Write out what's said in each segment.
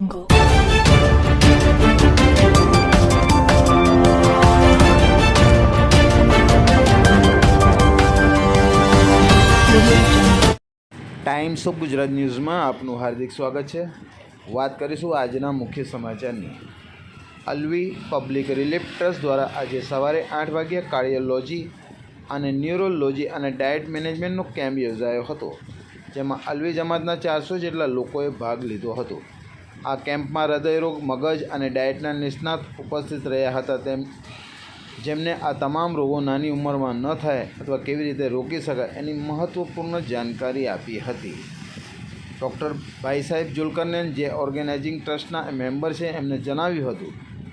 Go. Times of Gujarat ન્યૂઝમાં આપનું હાર્દિક સ્વાગત છે. વાત કરીશું આજના મુખ્ય સમાચારની. અલવી પબ્લિક રિલીફ ટ્રસ્ટ દ્વારા આજે સવારે આઠ વાગ્યા કાર્ડિયોલોજી અને ન્યુરોલોજી અને ડાયટ મેનેજમેન્ટનો કેમ્પ યોજાયો હતો, જેમાં અલવી જમાતના ચારસો જેટલા લોકોએ ભાગ લીધો હતો. આ કેમ્પમાં હૃદયરોગ, મગજ અને ડાયટના નિષ્ણાત ઉપસ્થિત રહ્યા હતા. તેમ, જેમને આ તમામ રોગો નાની ઉંમરમાં ન થાય અથવા કેવી રીતે રોકી શકાય એની મહત્ત્વપૂર્ણ જાણકારી આપી હતી. ડૉક્ટર ભાઈ સાહેબ જુલકરનેન જે ઓર્ગેનાઇઝિંગ ટ્રસ્ટના મેમ્બર છે, એમને જણાવ્યું હતું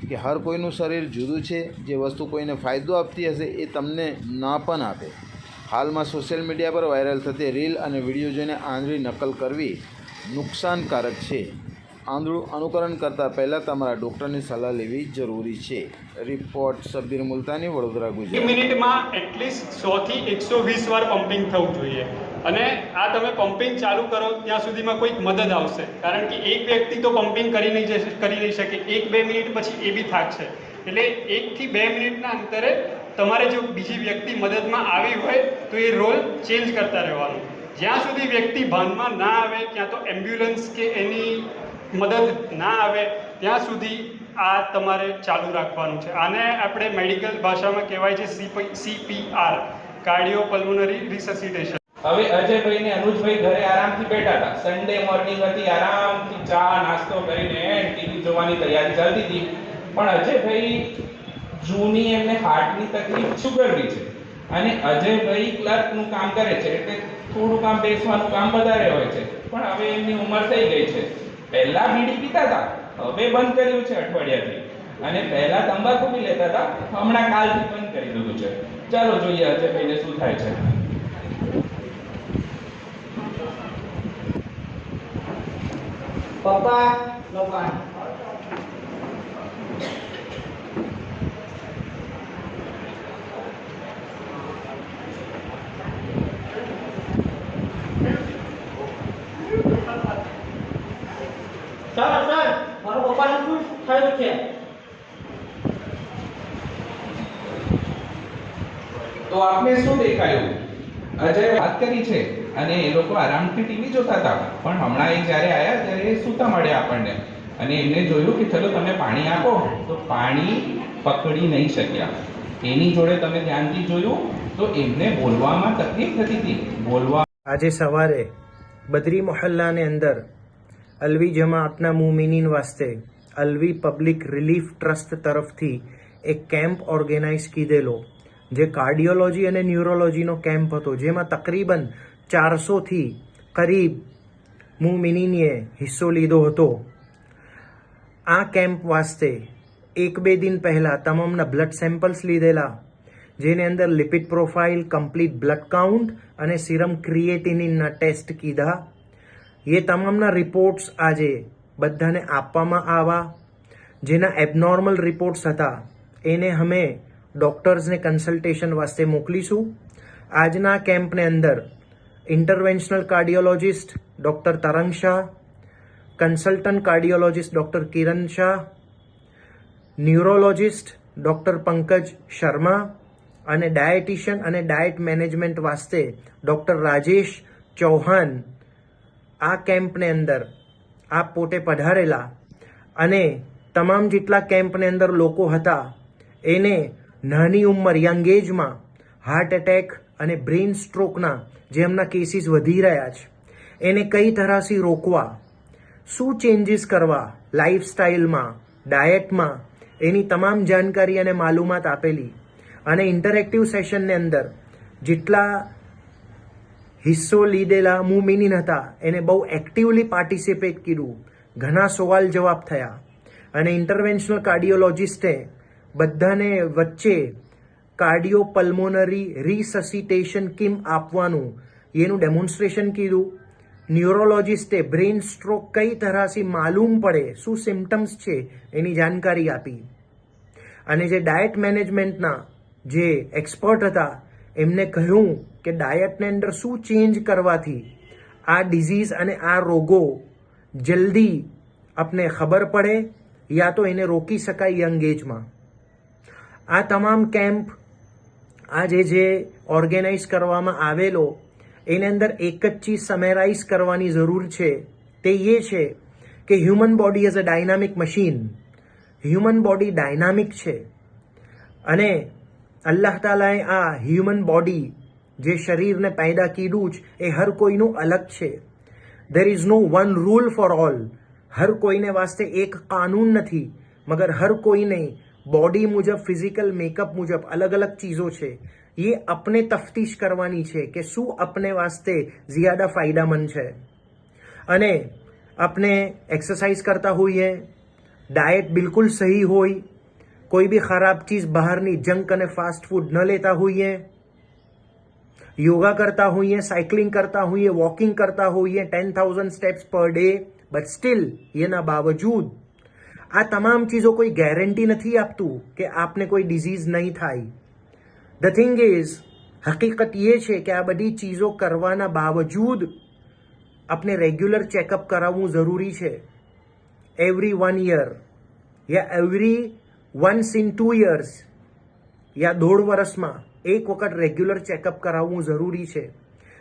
કે હર કોઈનું શરીર જુદું છે, જે વસ્તુ કોઈને ફાયદો આપતી હશે એ તમને ના પણ આપે. હાલમાં સોશિયલ મીડિયા પર વાયરલ થતી રીલ અને વીડિયો જોઈને આંધળી નકલ કરવી નુકસાનકારક છે. આંધળું અનુકરણ કરતાં પહેલાં તમારા ડૉક્ટરની સલાહ લેવી જરૂરી છે. રિપોર્ટ સબીર મુલતાની વડોદરા ગુજરાત. મિનિટમાં એટલીસ્ટ સોથી એકસો વીસ વાર પમ્પિંગ થવું જોઈએ. અને આ તમે પમ્પિંગ ચાલુ કરો ત્યાં સુધીમાં કોઈક મદદ આવશે. કારણ કે એક વ્યક્તિ તો પમ્પિંગ કરી નહીં કરી નહીં શકે. એક બે મિનિટ પછી એ બી થાકશે. એટલે એકથી બે મિનિટના અંતરે તમારે જો બીજી વ્યક્તિ મદદમાં આવી હોય તો એ રોલ ચેન્જ કરતા રહેવાનું. જ્યાં સુધી વ્યક્તિ ભાનમાં ના આવે ક્યાં તો એમ્બ્યુલન્સ કે એની મદદ ના આવે, ત્યાં સુધી આ તમારે ચાલુ રાખવાનું છે. આને આપણે મેડિકલ ભાષામાં કહેવાય છે સીપીઆર કાર્ડિયો પલ્મોનરી રિસસિટેશન. હવે અજયભાઈ ને અનુજભાઈ ઘરે આરામથી બેઠા હતા. સન્ડે મોર્નિંગ હતી, આરામથી ચા, નાસ્તો કરીને ટીવી જોવાની તૈયારી ચાલતી હતી. પણ અજયભાઈ જૂની એમને હાર્ટની તકલીફ સુગરની છે. અને અજયભાઈ ક્લર્કનું કામ કરે છે, એટલે થોડું કામ બેસવાનું કામ વધારે હોય છે. પણ હવે એમની ઉંમર થઈ ગઈ છે. પહેલા બીડી પીતા હતા, હવે બંધ કર્યું છે અઠવાડિયાથી. અને પહેલા તંબાકુ બી લેતા હતા, હમણાં કાલથી બંધ કરી દીધું છે. ચાલો જોઈએ અજયભાઈને શું થાય છે. પપ્પા નો સર સર મારો પપ્પાને શું થયું છે તો આપને શું દેખાયું? અજય વાત કરી છે અને એ લોકો આરામથી ટીવી જોતા હતા. પણ હમણાં એ જ્યારે આવ્યા ત્યારે એ સૂતા મળ્યા આપણને. અને એમને જોયું કે ચલો તમે પાણી આપો. તો પાણી પકડી નહીં શક્યા. એની જોડે તમે ધ્યાનથી જોયું તો એમને બોલવામાં તકલીફ થતી હતી. બોલવા આજે સવારે બદરી મોહલ્લાની અંદર અલવી જમાઅતના મુમિનીન વાસ્તે અલવી પબ્લિક રિલીફ ટ્રસ્ટ તરફથી એક કેમ્પ ઓર્ગેનાઇઝ કીધેલો. જે કાર્ડિયોલોજી અને ન્યુરોલોજીનો કેમ્પ હતો, જેમાં તકરીબન ચારસોથી કરીબ મુમિનીનીએ હિસ્સો લીધો હતો. આ કેમ્પ વાસ્તે એક બે દિન પહેલાં તમામના બ્લડ સેમ્પલ્સ લીધેલા, જેની અંદર lipid profile, complete blood count અને સિરમ ક્રિએટિનિનના ટેસ્ટ કીધા. એ તમામના રિપોર્ટ્સ આજે બધાને આપવામાં આવ્યા જેના એબનોર્મલ રિપોર્ટ્સ હતા. એને અમે ડોક્ટર્સને કન્સલ્ટેશન વાસ્તે મોકલીશું. આજના કેમ્પને અંદર interventional cardiologist doctor Tarang Shah, consultant cardiologist doctor Kiran Shah, neurologist doctor Pankaj Sharma અને ડાયટિશિયન અને ડાયટ મેનેજમેન્ટ વાસ્તે ડૉક્ટર રાજેશ ચૌહાણ આ કેમ્પને અંદર આ પોતે પધારેલા અને તમામ જેટલા કેમ્પની અંદર લોકો હતા, એને નાની ઉંમર યંગ એજમાં હાર્ટ એટેક અને બ્રેઇન સ્ટ્રોકના જે એમના કેસીસ વધી રહ્યા છે. એને કઈ તરહથી રોકવા, શું ચેન્જીસ કરવા લાઈફસ્ટાઈલમાં ડાયટમાં એની તમામ જાણકારી અને માલુમાત આપેલી અને ઇન્ટરેક્ટિવ સેશનની અંદર જેટલા હિસ્સો લીધેલા મુમિનીન હતા, એને બહુ એક્ટિવલી પાર્ટિસિપેટ કર્યું. ઘણા સવાલ જવાબ થયા અને ઇન્ટરવેન્શનલ કાર્ડિયોલોજિસ્ટે બધાને વચ્ચે કાર્ડિયો પલ્મોનરી રિસસિટેશન કિમ આપવાનું. એનું ડેમોન્સ્ટ્રેશન કીધું. ન્યુરોલોજિસ્ટે બ્રેઇન સ્ટ્રોક કઈ તરહથી માલુમ પડે, શું સિમ્ટમ્સ છે, એની જાણકારી આપી. અને જે ડાયટ મેનેજમેન્ટના જે એક્સપર્ટ હતા, એમને કહ્યું કે ડાયટની અંદર શું ચેન્જ કરવાથી આ ડિઝીઝ અને આ રોગો જલ્દી આપને ખબર પડે, યા તો એને રોકી શકાય યંગ એજમાં. આ તમામ કેમ્પ આજે જે ઓર્ગેનાઇઝ કરવામાં આવેલો, એની અંદર એક જ ચીજ સમેરાઇઝ કરવાની જરૂર છે. તે એ છે કે human body as a dynamic machine human body dynamic છે. અને અલ્લાહ તાલાએ આ હ્યુમન બોડી જે શરીરને પેદા કીધું જ, એ હર કોઈનું અલગ છે. There is no one rule for all હર કોઈને વાસ્તે એક કાનૂન નથી, મગર હર કોઈને બોડી મુજબ ફિઝિકલ મેકઅપ મુજબ અલગ અલગ ચીજો છે. એ આપણે તફતીશ કરવાની છે કે શું આપણે વાસ્તે ઝિયાદા ફાયદામંદ છે. અને આપણે એક્સરસાઇઝ કરતા હોઈએ ડાયટ બિલકુલ સહી હોય, કોઈ બી ખરાબ ચીજ બહારની જંક અને ફાસ્ટ ફૂડ ન લેતા હોઈએ, યોગા કરતા હોઈએ સાયકલિંગ કરતા હોઈએ વોકિંગ કરતા હોઈએ ten thousand steps per day but still એના બાવજૂદ આ તમામ ચીજો કોઈ ગેરંટી નથી આપતું કે આપને કોઈ ડિઝીઝ નહીં થાય. ધ થિંગ ઇઝ હકીકત એ છે કે આ બધી ચીજો કરવાના બાવજૂદ આપણે રેગ્યુલર ચેકઅપ કરાવવું જરૂરી છે. Every one year yeah every once in two years યા દોઢ વર્ષમાં એક વખત રેગ્યુલર ચેકઅપ કરાવવું જરૂરી છે.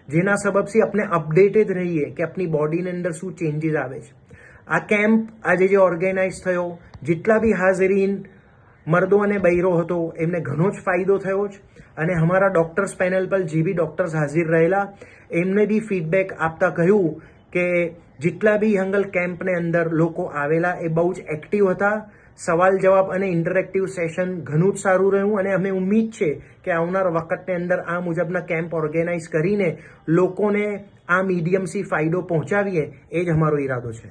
જેના સબબથી આપણે અપડેટેડ રહીએ કે આપણી બોડીની અંદર શું ચેન્જીસ આવે છે. આ કેમ્પ આજે જે ઓર્ગેનાઇઝ થયો, જેટલા બી હાજરીન મર્દો અને બૈરો હતો, એમને ઘણો જ ફાયદો થયો છે અને અમારા ડૉક્ટર્સ પેનલ પર જે બી ડૉક્ટર્સ હાજર રહેલા, એમને બી ફીડબેક આપતા કહ્યું કે જેટલા બી હંગલ કેમ્પને અંદર લોકો આવેલા, એ બહુ જ એક્ટિવ હતા. સવાલ જવાબ અને ઇન્ટરેક્ટિવ સેશન ઘણું જ સારું રહ્યું અને અમે ઉમ્મીદ છે કે આવનાર વખતની અંદર આ મુજબના કેમ્પ ઓર્ગેનાઇઝ કરીને લોકોને આ મીડિયમથી ફાયદો પહોંચાડીએ એ જ અમારો ઈરાદો છે.